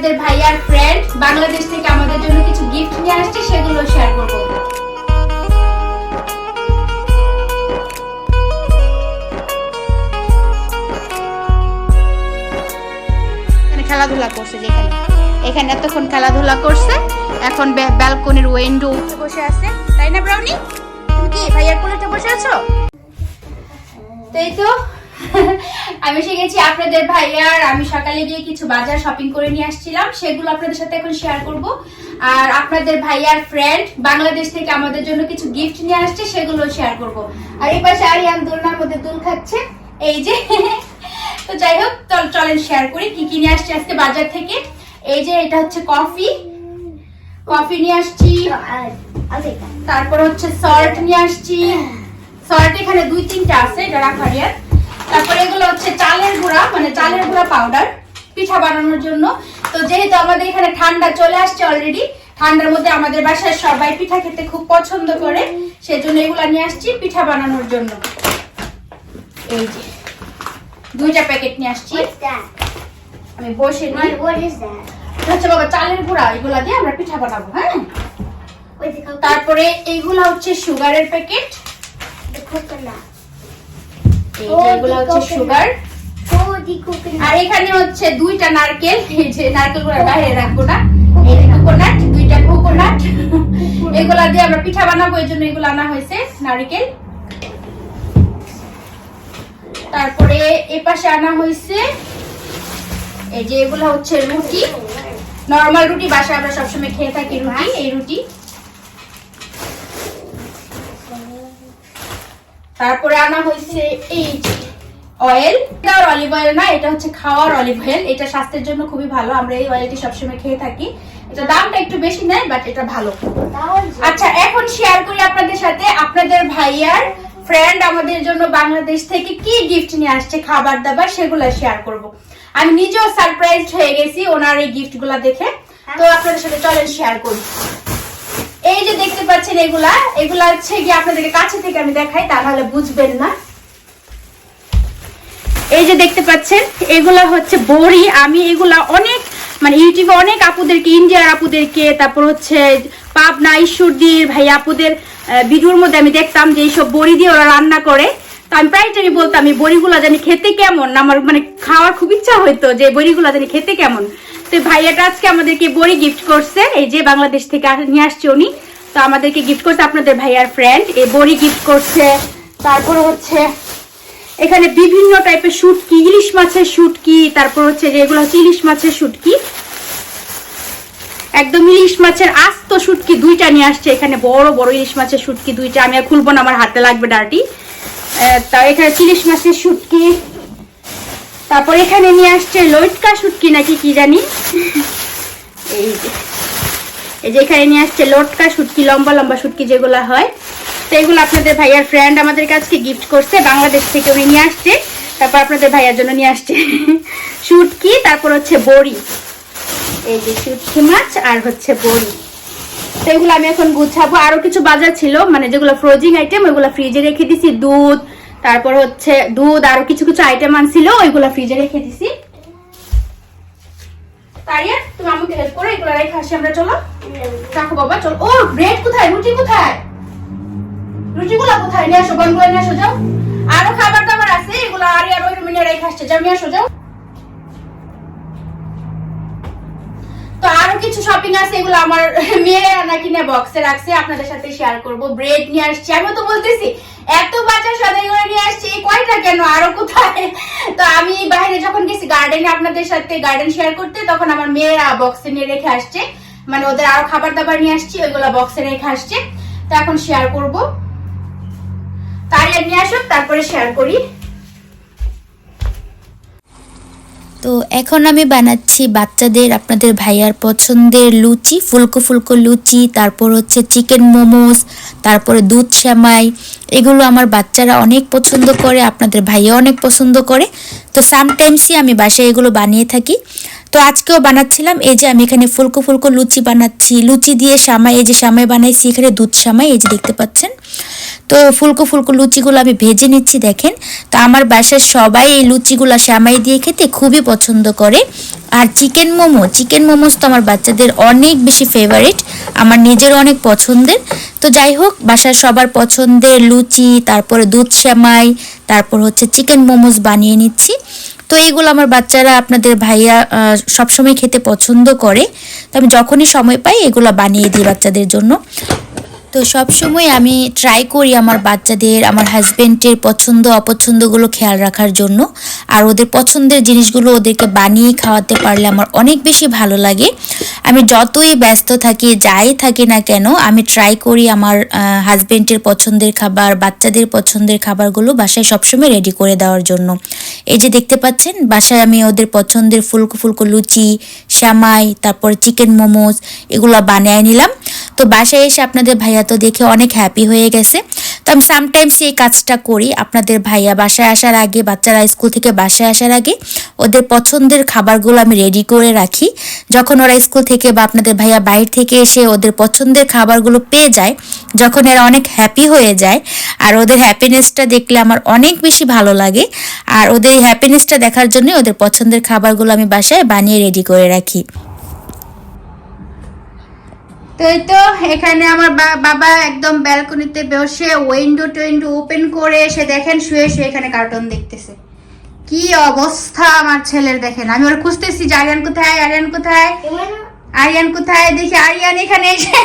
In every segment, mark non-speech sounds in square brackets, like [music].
আমাদের ভাইয়ার ফ্রেন্ড বাংলাদেশ থেকে আমাদের জন্য কিছু গিফট নিয়ে আসছে সেগুলো শেয়ার করব। খেলাধুলা করছে যেখানে। এখানে এতক্ষণ খেলাধুলা করছে এখন ব্যালকনির উইন্ডো বসে আছে। তাই না ব্রাউনি তুমি কি ভাইয়ার কোলেতে বসে আছো? তাই তো আমি গেছি আপনাদের ভাইয়ার আমি সকালে গিয়ে কিছু বাজার শপিং করে নিয়ে আসছিলাম সেগুলো আপনাদের সাথে এখন শেয়ার করব। আর আপনাদের ভাইয়ার ফ্রেন্ড বাংলাদেশ থেকে আমাদের জন্য কিছু গিফট নিয়ে আসছে সেগুলো শেয়ার করব। আর এই পাশে আরিয়ান দোলনার মধ্যে দুল খাচ্ছে এই যে। তো যাই হোক চল চলেন শেয়ার করি কি কি নিয়ে আসছে আজকে বাজার থেকে। এই যে এটা হচ্ছে কফি কফি নিয়ে আসছি। তারপর হচ্ছে সল্ট নিয়ে আসছি। সল্ট এখানে দুই তিনটা আছে এটা ইয়ে। তারপরে এগুলো হচ্ছে চালের গুঁড়া মানে চালের গুঁড়া পাউডার পিঠা বানানোর জন্য। তো যেহেতু আমাদের এখানে ঠান্ডা চলে আসছে অলরেডি ঠান্ডার মধ্যে আমাদের বাসায় সবাই পিঠা খেতে খুব পছন্দ করে সেজন্য এগুলো নিয়ে আসছি পিঠা বানানোর জন্য। এই যে দুইটা প্যাকেট নিয়ে আসছি। আমি বসে হচ্ছে বাবা চালের গুঁড়া এগুলা দিয়ে আমরা পিঠা বানাবো হ্যাঁ? তারপরে এইগুলা হচ্ছে সুগারের প্যাকেট The coconut. এই যে এগুলো হচ্ছে সুগার the coconut. আর এখানে হচ্ছে দুইটা নারকেল। এই যে নারকেলগুলো বাইরে রাখব না কোকোনাট দুইটা কোকোনাট এগুলা দিয়ে আমরা পিঠা বানাবো এই জন্য এগুলো আনা হয়েছে নারকেল। তারপরে এ পাশে আনা হয়েছে এই যে এগুলো হচ্ছে রুটি। নরমাল রুটি বাসায় আমরা সবসময় খেয়ে থাকি রুটি এই রুটি। তারপরে আনা হয়েছে এই অয়েল এটা অলিভ অয়েল না এটা হচ্ছে খাওয়ার অলিভ অয়েল এটা স্বাস্থ্যের জন্য খুবই ভালো আমরা এই অয়েলটি সবসময় খেয়ে থাকি। এটা দামটা একটু বেশি নেয় বাট এটা ভালো। আচ্ছা এখন শেয়ার করি আপনাদের সাথে। আপনাদের ভাইয়ার ফ্রেন্ড আমাদের জন্য বাংলাদেশ থেকে কি গিফট নিয়ে আসছে খাবার দাবার সেগুলো শেয়ার করব। আমি নিজেও সারপ্রাইজ হয়ে গেছি ওনার এই গিফটগুলা দেখে। তো আপনাদের সাথে চলেন শেয়ার করি। এই যে দেখতে পাচ্ছেন এগুলা এগুলা হচ্ছে গিয়ে আপনাদেরকে কাছে থেকে আমি দেখাই তাহলে বুঝবেন না। এই যে দেখতে পাচ্ছেন, এগুলা হচ্ছে বড়ি। আমি এগুলা অনেক মানে ইউটিউবে অনেক আপুদেরকে, ইন্ডিয়ার আপুদেরকে, তারপর হচ্ছে পাবনা, ঈশ্বরদীর ভাই আপুদের ভিডিওর মধ্যে আমি দেখতাম যে এইসব বড়ি দিয়ে ওরা রান্না করে। তো আমি প্রায় টাইমই বলতাম, এই বড়িগুলা জানি খেতে কেমন? আমার মানে খাওয়ার খুব ইচ্ছা হইতো যে বড়িগুলা জানি খেতে কেমন। তো ভাইয়াটা আজকে আমাদেরকে বড়ি গিফট করছে। এই যে বাংলাদেশ থেকে নিয়ে আসছে উনি। তো আমাদেরকে গিফট করছে আপনাদের ভাইয়ার ফ্রেন্ড এই বড়ি গিফট করছে। তারপরে হচ্ছে এখানে বিভিন্ন টাইপের শুটকি, ইলিশ মাছের শুটকি, তারপর হচ্ছে যে এগুলো হচ্ছে ইলিশ মাছের শুটকি। একদম ইলিশ মাছের আস্ত শুটকি দুইটা নিয়ে আসছে। এখানে বড় বড় ইলিশ মাছের শুটকি দুইটা। আমি আর খুলবো না, আমার হাতে লাগবে ডার্টি তা এখানে ইলিশ মাছের শুটকি। তারপর এখানে নিয়ে আসছে লইটকা শুটকি নাকি কি জানি? এই যে। এই যে এখানে নিয়ে আসছে লটকা শুটকি লম্বা লম্বা শুটকি যেগুলো হয়। তো এগুলো আপনাদের ভাইয়ার ফ্রেন্ড আমাদের কাছে গিফট করছে, বাংলাদেশ থেকে উনি নিয়ে আসছে। তারপর আপনাদের ভাইয়ার জন্য নিয়ে আসছে [laughs] শুটকি তারপর হচ্ছে বড়ি। এই যে শুটকি মাছ আর হচ্ছে বড়ি। তো এগুলো আমি এখন গুছাবো। আরও কিছু বাজার ছিল মানে যেগুলো ফ্রোজিং আইটেম ওইগুলো ফ্রিজে রেখে দিছি, দুধ তারপর হচ্ছে দুধ আরও কিছু কিছু আইটেম আনছিল, ওইগুলো ফ্রিজে রেখে দিছি। আরও তো আরও কিছু শপিং আছে, এগুলো আমার মেয়েরা নাকি কিনে বক্সে রাখছে, আপনাদের সাথে শেয়ার করব। ব্রেড নিয়ে আসছি আমি তো বলতেছি এত বাচ্চা সদাই করে নিয়ে আসছি কয়টা কেন, আরও কোথায়? তো আমি বাইরে যখন গেছি গার্ডেনে আপনাদের সাথে গার্ডেন শেয়ার করতে, তখন আমার মেয়েরা বক্সে নিয়ে রেখে আসছে। মানে ওদের আরও খাবার দাবার নিয়ে আসছি, ওইগুলো বক্সে রেখে আসছে। তো এখন শেয়ার করব। তাই নিয়ে আসুক, তারপরে শেয়ার করি। তো এখন আমি বানাচ্ছি বাচ্চাদের, আপনাদের ভাইয়ার পছন্দের লুচি, ফুলকো ফুলকো লুচি, তারপর হচ্ছে চিকেন মোমোস, তারপরে দুধ শ্যামাই এগুলো আমার বাচ্চারা অনেক পছন্দ করে, আপনাদের ভাইয়া অনেক পছন্দ করে। তো সামটাইমসই আমি বাসায় এগুলো বানিয়ে থাকি। তো আজকেও বানাচ্ছিলাম, এই যে আমি এখানে ফুলকো ফুলকো লুচি বানাচ্ছি। লুচি দিয়ে সামাই, এই যে সামাই বানাইছি, এখানে দুধ সামাই, এই যে দেখতে পাচ্ছেন। তো ফুলকো ফুলকো লুচিগুলো আমি ভেজে নিচ্ছি, দেখেন। তো আমার বাসার সবাই এই লুচিগুলো শ্যামাই দিয়ে খেতে খুবই পছন্দ করে। আর চিকেন মোমো, চিকেন মোমোস তো আমার বাচ্চাদের অনেক বেশি ফেভারিট আমার নিজের অনেক পছন্দের। তো যাই হোক, বাসার সবার পছন্দের লুচি, তারপরে দুধ শ্যামাই তারপর হচ্ছে চিকেন মোমোস বানিয়ে নিচ্ছি। তো এইগুলো আমার বাচ্চারা, আপনাদের ভাইয়া সবসময় খেতে পছন্দ করে। তো আমি যখনই সময় পাই, এগুলো বানিয়ে দিই বাচ্চাদের জন্য। তো সব সময় আমি ট্রাই করি আমার বাচ্চাদের, আমার হাজবেন্ডের পছন্দ, অপছন্দগুলো খেয়াল রাখার জন্য। আর ওদের পছন্দের জিনিসগুলো ওদেরকে বানিয়ে খাওয়াতে পারলে আমার অনেক বেশি ভালো লাগে। আমি যতই ব্যস্ত থাকি, যাই থাকি না কেন, আমি ট্রাই করি আমার হাজবেন্ডের পছন্দের খাবার, বাচ্চাদের পছন্দের খাবারগুলো বাসায় সবসময় রেডি করে দেওয়ার জন্য। এই যে দেখতে পাচ্ছেন, বাসায় আমি ওদের পছন্দের ফুলকো ফুলকো লুচি শ্যামাই তারপর চিকেন মোমোস এগুলো বানিয়ে নিলাম। তো বাসায় এসে আপনাদের ভাইয়া তো দেখে অনেক হ্যাপি হয়ে গেছে। তো আমি সামটাইমস এই কাজটা করি আপনাদের ভাইয়া বাসায় আসার আগে, বাচ্চারা স্কুল থেকে বাসায় আসার আগে, ওদের পছন্দের খাবারগুলো আমি রেডি করে রাখি। যখন ওরা স্কুল থেকে বা আপনাদের ভাইয়া বাইরে থেকে এসে ওদের পছন্দের খাবারগুলো পেয়ে যায়, যখন এরা অনেক হ্যাপি হয়ে যায়, আর ওদের হ্যাপিনেসটা দেখলে আমার অনেক বেশি ভালো লাগে। আর ওদের এই হ্যাপিনেসটা দেখার জন্য ওদের পছন্দের খাবারগুলো আমি বাসায় বানিয়ে রেডি করে রাখি। তো এই তো এখানে আমার বাবা একদম ব্যালকনিতে বসে উইন্ডো টুইন্ডো ওপেন করে এসে দেখেন শুয়ে শুয়ে এখানে কার্টুন দেখতেছে। কি অবস্থা আমার ছেলের দেখেন। আমি ওর খুঁজতেছি যে আরিয়ান কোথায় আরিয়ান কোথায়? আরিয়ান কোথায়? দেখি আরিয়ান এখানে এসে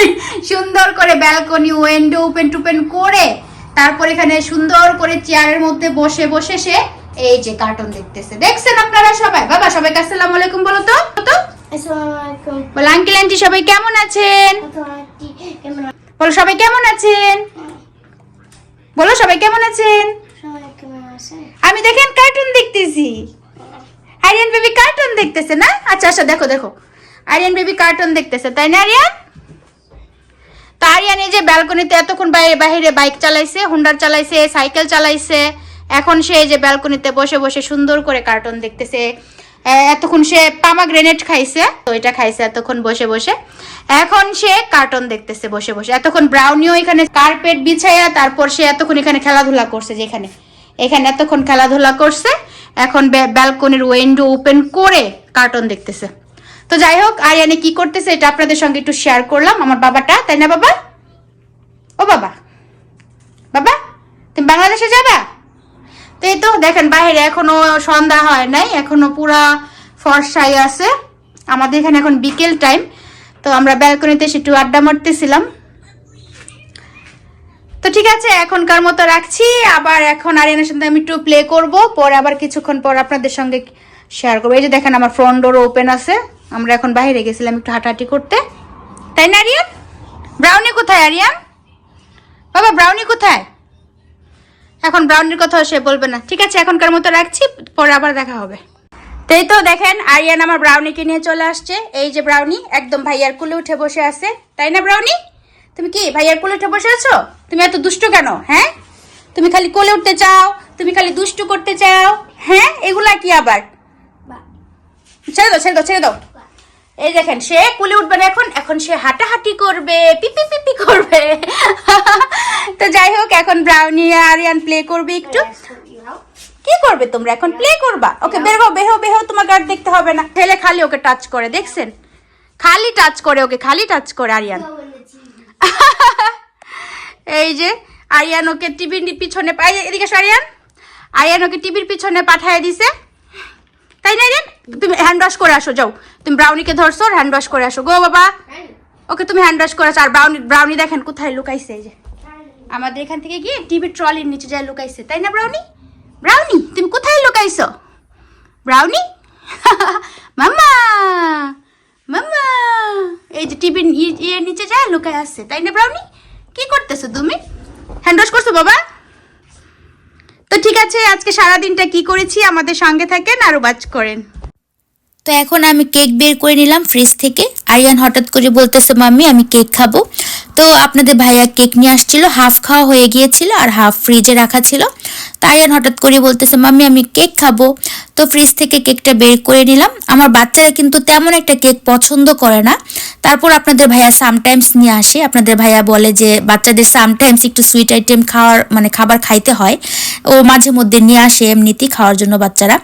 [laughs] সুন্দর করে ব্যালকনি উইন্ডো ওপেন টুপেন করে তারপর এখানে সুন্দর করে চেয়ারের মধ্যে বসে বসে সে এই যে কার্টুন দেখতেছে। দেখছেন আপনারা সবাই? বাবা সবাইকে আসসালামু আলাইকুম বলো তো? তো. বলো আঙ্কেল আন্টি সবাই কেমন আছেন? বলো সবাই কেমন আছেন? বলো সবাই কেমন আছেন? আমি দেখেন কার্টুন দেখতেছি। আরিয়ান বেবি কার্টুন দেখতেছে না? আচ্ছা আচ্ছা দেখো দেখো। আরিয়ান বেবি কার্টুন দেখতেছে তাই না আরিয়ান তো আরিয়ান এই যে ব্যালকনিতে এতক্ষণ বাইরে বাইরে বাইক চালাইছে হুন্ডার চালাইছে সাইকেল চালাইছে এখন সে এই যে ব্যালকনিতে বসে বসে সুন্দর করে কার্টুন দেখতেছে। এতক্ষণ সে পামা গ্রেনেড খাইছে, তো এটা খাইছে এতক্ষণ বসে বসে। এখন সে কার্টুন দেখতেছে বসে বসে। এতক্ষণ ব্রাউনিও এখানে কার্পেট বিছাইয়া তারপর সে এতক্ষণ এখানে খেলাধুলা করছে যেখানে। এখানে এতক্ষণ খেলাধুলা করছে, এখন ব্যালকনির উইন্ডো ওপেন করে কার্টুন দেখতেছে। তো যাই হোক, আরিয়ানে কি করতেছে এটা আপনাদের সঙ্গে একটু শেয়ার করলাম, আমার বাবাটা, তাই না বাবা? ও বাবা। বাবা, তুমি বাংলাদেশে যাবা? এই তো, দেখেন বাইরে এখনও সন্ধ্যা হয় নাই, এখনও পুরা ফর্সাই আছে। আমাদের এখানে এখন বিকেল টাইম তো আমরা ব্যালকনিতে সেটু আড্ডা মারতেছিলাম। তো ঠিক আছে, এখনকার মতো রাখছি। আবার এখন আরিয়ানের সাথে আমি একটু প্লে করব, পরে আবার কিছুক্ষণ পর আপনাদের সঙ্গে শেয়ার করব। এই যে দেখেন আমার ফ্রন্ট ডোর ওপেন আছে, আমরা এখন বাইরে গেছিলাম একটু হাঁটাহাঁটি করতে। তাই না, আরিয়ান? ব্রাউনি কোথায়, আরিয়ান? বাবা ব্রাউনি কোথায়? এখন ব্রাউনির কথা সে বলবে না। ঠিক আছে এখনকার মতো রাখছি পরে আবার দেখা হবে। তাই তো দেখেন আরিয়ান আমার ব্রাউনিকে নিয়ে চলে আসছে। এই যে ব্রাউনি একদম ভাইয়ার কুলে উঠে বসে আছে। তাই না ব্রাউনি তুমি কি ভাইয়ার কোলে উঠে বসে আছো? তুমি এত দুষ্ট কেন হ্যাঁ? তুমি খালি কোলে উঠতে চাও তুমি খালি দুষ্টু করতে চাও হ্যাঁ? এগুলা কি আবার? ছেড়ে দাও ছেড়ে দাও ছেড়ে দাও। এই দেখেন সে কুলে উঠবে না এখন এখন সে হাঁটাহাঁটি করবে পিপি পিপি করবে। তো যাই হোক এখন ব্রাউনি আরিয়ান প্লে করবে একটু। কি করবে তোমরা এখন? প্লে করবা? ওকে বের হও বের হও বের হও তোমার গার্ড দেখতে হবে না। ছেলে খালি ওকে টাচ করে দেখছেন? খালি টাচ করে ওকে খালি টাচ করে আরিয়ান। এই যে আরিয়ান ওকে টিভির পিছনে এদিকে আরিয়ান। আরিয়ান ওকে টিভির পিছনে পাঠিয়ে দিছে। তাই না আরিয়ান তুমি হ্যান্ড ওয়াশ করে আসো, যাও। তুমি ব্রাউনিকে ধরছো হ্যান্ড ওয়াশ করে আসো। গো বাবা। ওকে তুমি হ্যান্ড ওয়াশ করে আসো। আর ব্রাউনি ব্রাউনি দেখেন কোথায় লুকাইছে এই যে। আমাদের এখান থেকে গিয়ে টিভির ট্রলির নিচে যায় লুকাইছে। তাই না ব্রাউনি ব্রাউনি তুমি কোথায় লুকাইছো? ব্রাউনি [laughs] মাম্মা! মাম্মা! এই যে টিভির ইয়ে নিচে যায়, লুকায় আসছে তাই না ব্রাউনি কি করতেছো তুমি? হ্যান্ড ওয়াশ করছ, বাবা? তো ঠিক আছে, আজকে সারা দিনটা কি করেছি? আমাদের সঙ্গে থাকেন, আর বাজ করেন। তো এখন আমি কেক বের করে নিলাম ফ্রিজ থেকে। আরিয়ান হঠাৎ করে বলতেছে, মাম্মি, আমি কেক খাব। তো আপনাদের ভাইয়া কেক নিয়ে আসছিল, হাফ খাওয়া হয়ে গিয়েছিল আর হাফ ফ্রিজে রাখা ছিল। তো আরিয়ান হঠাৎ করে বলতেছে, মাম্মি, আমি কেক খাব। তো ফ্রিজ থেকে কেকটা বের করে নিলাম। আমার বাচ্চারা কিন্তু তেমন একটা কেক পছন্দ করে না। তারপর আপনাদের ভাইয়া সামটাইমস নিয়ে আসে। আপনাদের ভাইয়া বলে যে, বাচ্চাদের সামটাইমস একটু সুইট আইটেম খাওয়ার মানে খাবার খাইতে হয়। ও মাঝে মধ্যে নিয়ে আসে এমনিতেই খাওয়ার জন্য বাচ্চারা।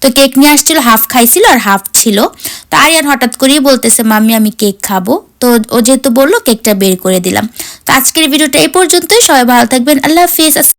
তো কেক নিয়ে আসছিল, হাফ খাইছিল আর হাফ ছিল। তো আরিয়ান হঠাৎ করেই বলতেছে, মাম্মি আমি কেক খাব। তো ও যেহেতু বলল কেকটা বের করে দিলাম। তো আজকের ভিডিওটা এই পর্যন্তই। সবাই ভালো থাকবেন। আল্লাহ হাফিজ।